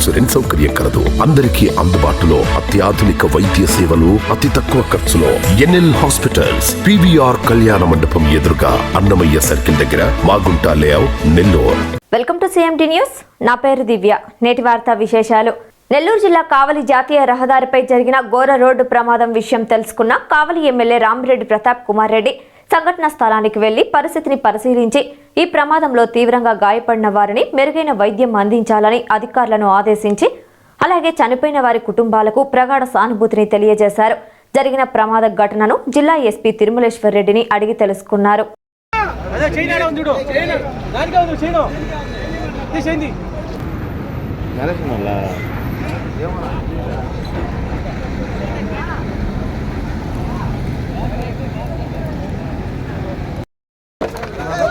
Insurance సౌకర్యం కలదు. అందరికీ అందుబాటులో అత్యాధునిక వైద్య సేవలు అతి తక్కువ ఖర్చులో. ఎన్ఎల్ హాస్పిటల్స్ పివిఆర్ కళ్యాణ మండపం ఎదురుగా అన్నమయ్య సర్కిల్ దగ్గర Magunta layout Nellore. Welcome to CMT news. నా పేరు దివ్య. నేటి వార్తా విశేషాలు. నెల్లూరు జిల్లా కావలి జాతీయ రహదారిపై జరిగిన ఘోర రోడ్డు ప్రమాదం విషయం తెలుసుకున్న కావలి ఎమ్మెల్యే రామిరెడ్డి ప్రతాప్ కుమార్ రెడ్డి సంఘటన స్థలానికి వెళ్ళి పరిస్థితిని పరిశీలించి ఈ ప్రమాదంలో తీవ్రంగా గాయపడిన వారిని మెరుగైన వైద్యం అందించాలని అధికారులను ఆదేశించి అలాగే చనిపోయిన వారి కుటుంబాలకు ప్రగాఢ సానుభూతిని తెలియజేశారు. జరిగిన ప్రమాద ఘటనను జిల్లా ఎస్పీ తిరుమలేశ్వర్ రెడ్డిని అడిగి తెలుసుకున్నారు.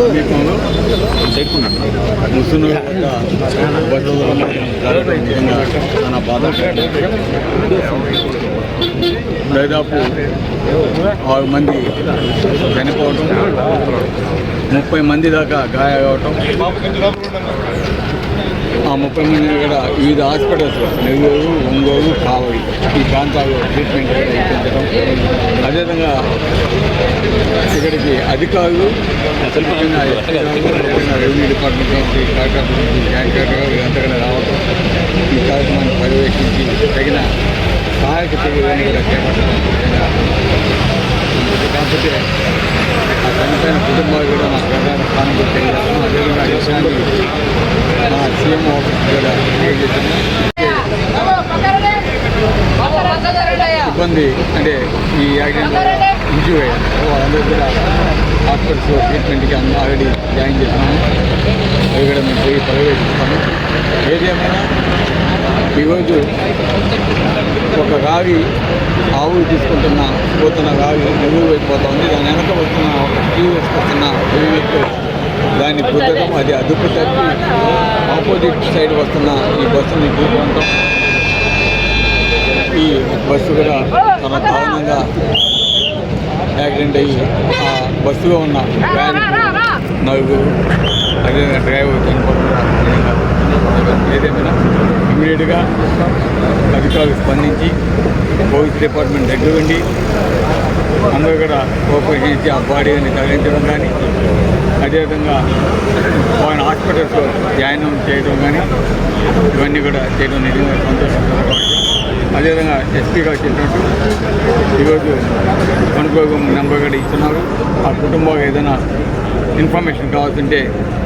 సమీపంలో ముసును చాలా బాధ దాదాపు ఆరు మంది చనిపోవటం ముప్పై మంది దాకా గాయ ఆ ముప్పై మంది కూడా వివిధ హాస్పిటల్స్ నెల్లూరు ఒంగోలు కావలి ఈ ప్రాంతాల్లో ట్రీట్మెంట్ ఇప్పించడం అదేవిధంగా ఇక్కడికి అధికారులు రెవెన్యూ డిపార్ట్మెంట్ నుంచి కలెక్టర్ నుంచి యాంకర్ కలెక్టర్ రావడం ఈ కార్యక్రమాన్ని పర్యవేక్షించి తగిన సహాయక చర్యలను కూడా చేపట్టడం కాకపోతే ఆ చనిపోయిన కుటుంబాలు కూడా మా ప్రధాన స్థానం తెలియజేస్తున్నాం అదేవిధంగా ఈ విషయాన్ని మా సీఎం ఇబ్బంది అంటే ఈ యాక్సిడెంట్ ఇంజూర్ అయ్యారు. వాళ్ళందరూ కూడా హాస్పిటల్స్ ట్రీట్మెంట్కి అందరూ ఆల్రెడీ జాయిన్ చేసినాము. అవి కూడా మేము పోయి పర్యవేక్షిస్తాము. ఏది ఏమైనా ఈరోజు ఒక రావి ఆవు తీసుకుంటున్న పోతున్న రావి నెల్లూరు వైపు పోతా ఉంది. దాని వెనక వస్తున్న ఒక టీవీఎస్ వస్తున్న వెహికల్ దాన్ని గుద్దడం అది అదుపు తప్పి ఆపోజిట్ సైడ్ వస్తున్న ఈ బస్సుని ఢీకొనడం ఈ బస్సు కూడా చాలా దారుణంగా యాక్సిడెంట్ అయ్యి ఆ బస్సులో ఉన్న వ్యాన్ నలుగురు అదేవిధంగా డ్రైవర్ చనిపోతున్నారు. ఏదేమైనా ఇమీడియట్గా అధికారులు స్పందించి పోలీస్ డిపార్ట్మెంట్ దగ్గర ఉండి అందరూ కూడా కోఆపరేషన్ చేసి ఆ బాడీని తరలించడం కానీ అదేవిధంగా ఆయన హాస్పిటల్స్లో జాయిన్ చేయడం కానీ ఇవన్నీ కూడా చేయడం నిజంగా సంతోషకరమైన అదేవిధంగా ఎస్పీ గారు చెప్పినట్టు ఈరోజు అనుభవం నెంబర్ కూడా ఇస్తున్నారు. ఆ కుటుంబం ఏదైనా ఇన్ఫర్మేషన్ కావాల్సింటే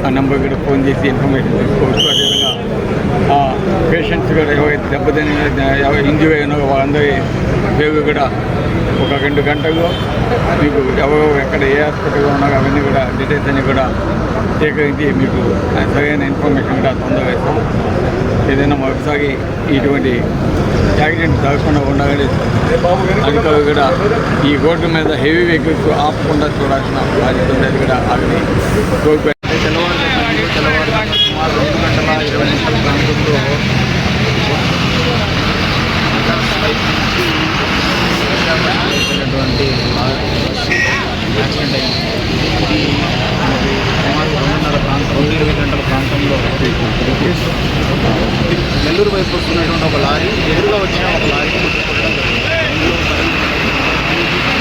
ఆ నెంబర్ కూడా ఫోన్ చేసి ఇన్ఫర్మేషన్ తీసుకోవచ్చు అదేవిధంగా ఆ పేషెంట్స్ కూడా ఎవరైతే దెబ్బతిని ఎవరు ఇంజూర్ అయినా వాళ్ళందరి పేరు కూడా ఒక రెండు గంటల్లో మీకు ఎవరు ఎక్కడ ఏ హాస్పిటల్లో ఉన్నారో అవన్నీ కూడా డీటెయిల్స్ అన్నీ కూడా సేకరించి మీకు సరైన ఇన్ఫర్మేషన్ కూడా తొందరగా ఇస్తాం. ఏదైనా మరొకసారి ఇటువంటి యాక్సిడెంట్ జరగకుండా ఉండాలని అధికారులు కూడా ఈ రోడ్డు మీద హెవీ వెహికల్స్ ఆపకుండా చూడాల్సిన బాధ్యత కూడా అది కూడా ఆగని రోడ్డు తెల్లవారు తెల్లవారు సుమారు రెండు గంటల ఇరవై నిమిషాల ప్రాంతంలో వైపు వస్తున్నటువంటి ఒక లారీ ఎదురుగా వచ్చిన ఒక లారీ కొట్టడం జరిగింది. ఇందులో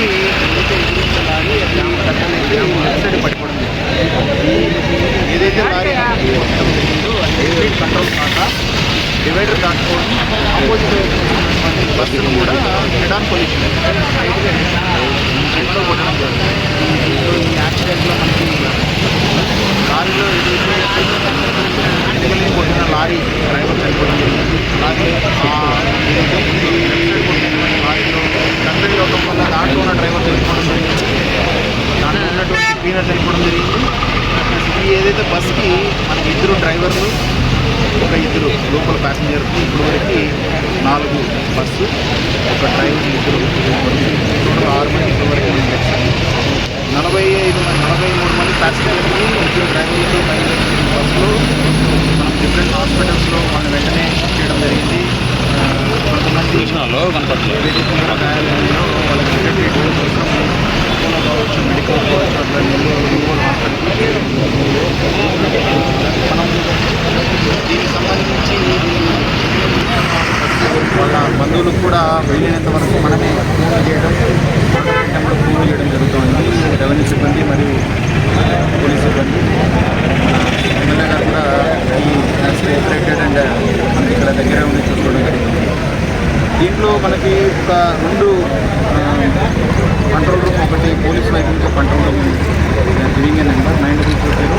ఈ ఏదైతే ఎదురున్న లారీ అది కట్టలేదు, లెఫ్ట్ సైడ్ పడిపోవడం జరిగింది. ఈ ఏదైతే లారీ కంట్రోల్ కాక డివైడర్ దాటుకోవడం ఆపోజిట్ బస్సులు కూడా హెడ్ ఆన్ పొజిషన్ ఫ్రంట్లో కొట్టడం జరిగింది సో ఈ యాక్సిడెంట్లో మనకి లారీలో ఏదైతే వెనకలి కొట్టిన లారీ డ్రైవర్ చనిపోవడం జరిగింది అలాగే ఆ ఏదైతే ముందు left side కొట్టినటువంటి లారీలో కంట్రీ అవడం వల్ల దాంట్లో ఉన్న డ్రైవర్ చనిపోవడం జరిగింది దాంట్లో ఉన్నటువంటి క్లీనర్ చనిపోవడం జరిగింది ఈ ఏదైతే బస్కి మనకి ఇద్దరు డ్రైవర్లు ఒక ఇద్దరు లోకల్ ప్యాసింజర్ ఇప్పుడు వరకు నాలుగు బస్సు ఒక డ్రైవర్ ఇద్దరు టోటల్ ఆరు మంది ఇప్పుడు వరకు మనం తెచ్చాము. నలభై ఐదు మంది నలభై మూడు మంది ప్యాసింజర్లకి ఇద్దరు బయలుదేరిన బస్సులో. మనం డిఫరెంట్ హాస్పిటల్స్లో వాళ్ళని వెంటనే చేయడం జరిగింది. కొంతమంది తీవ్ర గాయాలైనాయో వాళ్ళకి ట్రీట్మెంట్ కోసం కావచ్చు మెడికల్ కావచ్చు అట్లా ఒంగోలు హాస్పిటల్కి మనం దీనికి సంబంధించి వాళ్ళ బంధువులకు కూడా వెళ్ళినంత వరకు మనమే ఫోన్ చేయడం నెంబర్ ఫోన్ చేయడం జరుగుతుంది రెవెన్యూ సిబ్బంది మరియు పోలీస్ సిబ్బంది ఎమ్మెల్యే గారు కూడా ఈ యాక్సిడెంట్ రిలేటెడ్ అండ్ మనకి ఇక్కడ దగ్గరే ఉండి చూసుకోవడం జరిగింది దీంట్లో మనకి ఒక రెండు కంట్రోల్ రూమ్ ఒకటి పోలీస్ వైపు control room giving number nine double four zero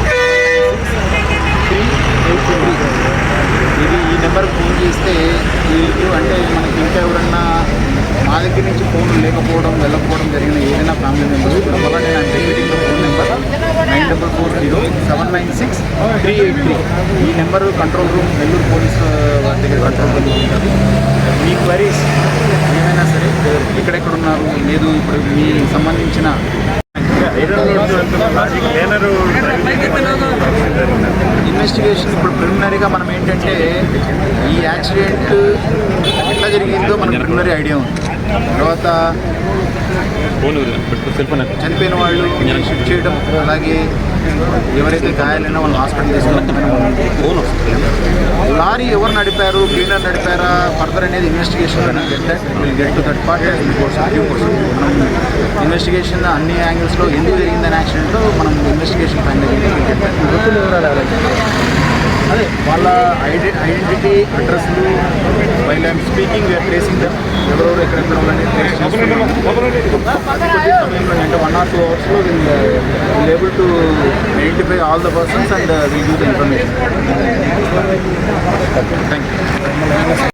three eight three ఇది ఈ నెంబర్ ఫోన్ చేస్తే వీళ్ళు అంటే మనకి ఇంకా ఎవరన్నా మా దగ్గర నుంచి ఫోన్ లేకపోవడం వెళ్ళకపోవడం జరిగిన ఏదైనా ఫ్యామిలీ మెంబర్స్ ఇప్పుడు వల్ల నేను phone number nine double four zero seven nine six three eight three ఈ number control room Nellore police వారి దగ్గర కంట్రోల్ రూమ్ ఉంటుంది. మీ క్వరీస్ ఎక్కడెక్కడ ఉన్నారు లేదు ఇప్పుడు మీ సంబంధించిన ఇన్వెస్టిగేషన్ ఇప్పుడు ప్రిలిమినరీగా మనం ఏంటంటే ఈ యాక్సిడెంట్ ఎట్లా జరిగిందో మనకు ప్రిలిమినరీ ఐడియా ఉంది. తర్వాత చనిపోయిన వాళ్ళు షిఫ్ట్ చేయడం అలాగే ఎవరైతే గాయాలైనా వాళ్ళు హాస్పిటల్ తీసుకెళ్ళడం లారీ ఎవరు నడిపారు క్లీనర్ నడిపారా ఫర్దర్ అనేది investigation get to that part మనం ఇన్వెస్టిగేషన్ అన్ని యాంగిల్స్లో ఎందుకు జరిగిందని యాక్సిడెంట్ మనం ఇన్వెస్టిగేషన్ ఫైనల్ అదే వాళ్ళ ఐడె ఐడెంటిటీ అడ్రస్లు while I'm speaking we're tracing them. ఎవరెవరు ఎక్కడెక్కడ ఉన్నారని ట్రేస్ సమయంలో అంటే వన్ ఆర్ టూ అవర్స్లో will able to identify all the persons and will give the information thank you